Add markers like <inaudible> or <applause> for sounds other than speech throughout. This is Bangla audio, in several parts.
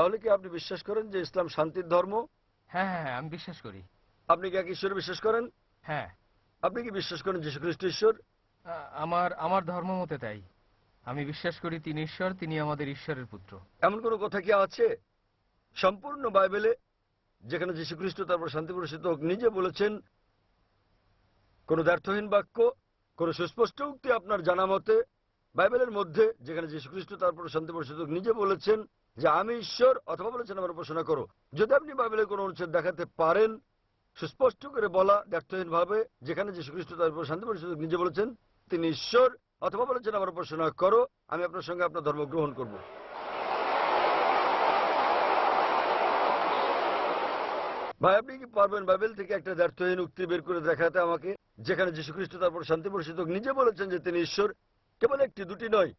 তাহলে কি আপনি বিশ্বাস করেন যে ইসলাম শান্তির ধর্ম? হ্যাঁ হ্যাঁ হ্যাঁ, আমি বিশ্বাস করি। আপনি কি এক ঈশ্বরে বিশ্বাস করেন? হ্যাঁ। আপনি কি বিশ্বাস করেন যীশু খ্রিস্ট ঈশ্বর আমার আমার ধর্ম মতে তাই। আমি বিশ্বাস করি তিনি ঈশ্বর তিনি আমাদের ঈশ্বরের পুত্র। এমন কোনো কথা কি আছে? সম্পূর্ণ বাইবেলে যেখানে যীশু খ্রিস্ট তারপর শান্তি প্রসিত নিজে বলেছেন কোনো ব্যর্থহীন বাক্য কোনো সুস্পষ্ট উক্তি আপনার জানা মতে বাইবেলের মধ্যে যেখানে যীশু খ্রিস্ট তারপর শান্তি প্রসিত নিজে বলেছেন যে আমি ঈশ্বর অথবা বলেছেন আমার উপাসনা করো। যদি আপনি বাইবেলের কোনো অনুচ্ছেদ দেখাতে পারেন, সুস্পষ্ট করে বলা ভাবে যেখানে যীশু খ্রিস্ট তারপর শান্তি প্রসিত হোক নিজে বলেছেন, তিনি ঈশ্বর অথবা বলেছেন আমার উপাসনা করো, আমি আপনার সঙ্গে আপনার ধর্ম গ্রহণ করব। ভাই, আপনি কি পারবেন বাইবেল থেকে একটা ব্যর্থহীন উক্তি বের করে দেখাতে আমাকে, যেখানে যীশু খ্রিস্ট তারপর শান্তি পরিষদ নিজে বলেছেন যে তিনি ঈশ্বর? কেবল একটি, দুটি নয়।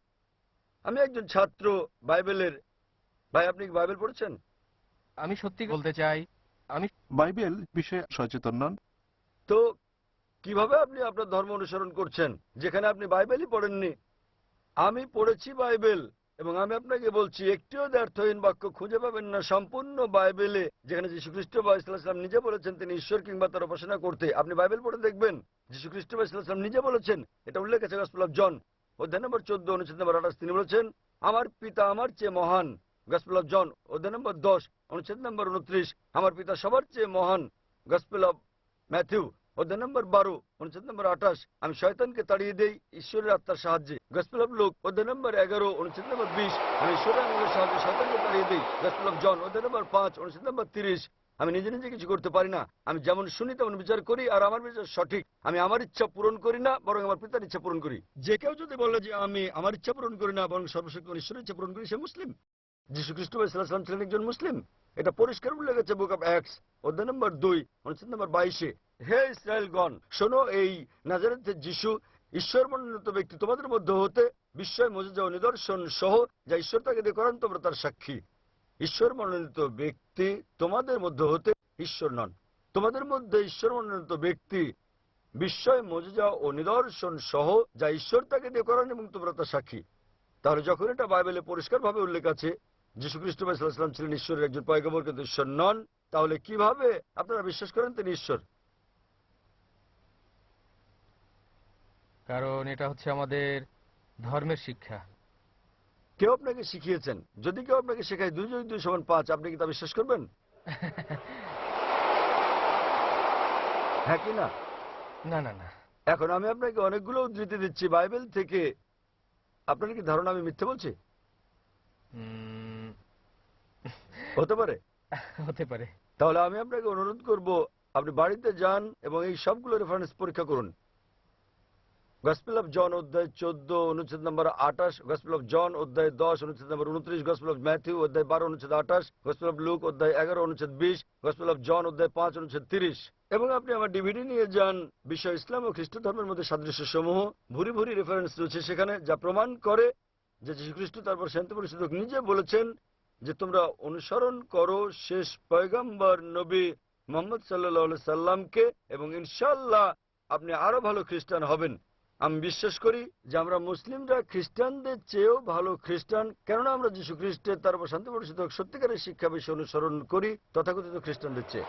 আমি একজন ছাত্র বাইবেলের ভাই আপনি কি বাইবেল পড়েছেন? আমি সত্যি বলতে চাই আমি বাইবেল বিষয়ে সচেতন নন। তো কীভাবে আপনি আপনার ধর্ম অনুসরণ করছেন? যেখানে আপনি বাইবেলই পড়েননি। আমি পড়েছি বাইবেল এবং আমি আপনাকে বলছি একটিও দ্ব্যর্থহীন বাক্য খুঁজে পাবেন না। সম্পূর্ণ বাইবেলে যেখানে যীশু খ্রিস্ট বা ইসলাম নিজে বলেছেন তিনি ঈশ্বর কিংবা তার উপাসনা করতে। আপনি বাইবেল পড়ে দেখবেন যীশু খ্রিস্ট বা ইসলাম নিজে বলেছেন এটা উল্লেখ আছে গসপেল অফ জন। অধ্যায় নম্বর চোদ্দ অনুচ্ছেদ নম্বর আঠাশ তিনি বলেছেন আমার পিতা আমার চেয়ে মহান গসপেল অফ জন অধ্যায় নম্বর দশ, অনুচ্ছেদ নম্বর উনত্রিশ, আমার পিতা সবার চেয়ে মহান। গসপেল অফ ম্যাথিউ অধ্যায় নম্বর বারো, অনুচ্ছেদ নম্বর আঠাশ, আমি শয়তানকে তাড়িয়ে দেই, ঈশ্বরের আত্মার সাহায্যে। গসপেল অফ লোক অধ্যায় নম্বর এগারো, অনুচ্ছেদ নম্বর বিশ, আমি ঈশ্বরের আঙ্গুলের সাহায্যে শয়তানকে তাড়িয়ে দিই। গসপেল অফ জন অধ্যায় নম্বর পাঁচ, অনুচ্ছেদ নম্বর তিরিশ, আমি নিজে নিজে কিছু করতে পারি না। আমি যেমন শুনি, তেমন বিচার করি, আর আমার বিচার সঠিক। আমি আমার ইচ্ছা পূরণ করি না, বরং আমার পিতার ইচ্ছা পূরণ করি। যে কেউ যদি বলে যে আমি আমার ইচ্ছা পূরণ করি না, বরং সর্বশক্তি ঈশ্বরের ইচ্ছা পূরণ করি, সে মুসলিম। যীশু খ্রিস্ট ইসলাম ছিলেন একজন মুসলিম। এটা পরিষ্কার উল্লেখ আছে বুক অফ অ্যাক্স অধ্যায় নম্বর দুই, অনুচ্ছেদ নম্বর বাইশে। হে ইসরায়েলগণ, শোনো, এই নাজারেথের যিশু ঈশ্বর মনোনীত ব্যক্তি তোমাদের মধ্যে হতে বিস্ময় মজা ও নিদর্শন সহ যা ঈশ্বর তাকে দিয়ে করেন, তোমরা তার সাক্ষী। ঈশ্বর মনোনীত ব্যক্তি তোমাদের মধ্যে হতে ঈশ্বর নন। তোমাদের মধ্যে ঈশ্বর মনোনীত ব্যক্তি বিস্ময় মজা ও নিদর্শন সহ যা ঈশ্বর তাকে দিয়ে করেন এবং তোমরা তার সাক্ষী। তাহলে যখন এটা বাইবেলে পরিষ্কারভাবে উল্লেখ আছে যীশু খ্রিস্ট ইসলাম ছিলেন ঈশ্বরের একজন পয়গবর কিন্তু ঈশ্বর নন তাহলে কীভাবে? আপনারা বিশ্বাস করেন তিনি ঈশ্বর? কারণ এটা হচ্ছে আমাদের ধর্মের শিক্ষা। কেউ আপনাকে শিখিয়েছেন? যদি কেউ আপনাকে শেখায় দুই যোগ দুই সমান পাঁচ আপনি কি তা বিশ্বাস করবেন? <laughs> হ্যাঁ কি না? না না না। এখন আমি আপনাকে অনেকগুলো উদ্ধৃতি দিচ্ছি। বাইবেল থেকে আপনার কি ধারণা আমি মিথ্যে বলছি? হতে পারে। <laughs> হতে পারে। তাহলে আমি আপনাকে অনুরোধ করব আপনি বাড়িতে যান এবং এই সবগুলো রেফারেন্স পরীক্ষা করুন। গসপেল অফ জন অধ্যায় চোদ্দ অনুচ্ছেদ নম্বর আঠাশ গসপেল অফ জন অধ্যায় দশ অনুচ্ছেদ নম্বর উনত্রিশ গসপেল অফ ম্যাথিউ অধ্যায় বারো অনুচ্ছেদ আঠাশ গসপেল অফ লুক অধ্যায় এগারো অনুচ্ছেদ বিশ গসপেল অফ জন অধ্যায় পাঁচ অনুচ্ছেদ তিরিশ। এবং আপনি আমার ডিভিডি নিয়ে যান বিশ্ব ইসলাম ও খ্রিস্ট ধর্মের মধ্যে সাদৃশ্য সমূহ ভুরি ভুরি রেফারেন্স রয়েছে সেখানে যা প্রমাণ করে যে যীশু খ্রিস্ট তারপর শান্তি পরিষদ নিজে বলেছেন যে তোমরা অনুসরণ করো শেষ পয়গম্বর নবী মোহাম্মদ সাল্লাহ সাল্লামকে এবং ইনশাল্লাহ আপনি আরও ভালো খ্রিস্টান হবেন। আমি বিশ্বাস করি যে আমরা মুসলিমরা খ্রিস্টানদের চেয়েও ভালো খ্রিস্টান, কেননা আমরা যীশু খ্রিস্টের তারপর শান্তি পরিষদ সত্যিকারের শিক্ষা বিষয় অনুসরণ করি, তথাকথিত খ্রিস্টানদের চেয়ে।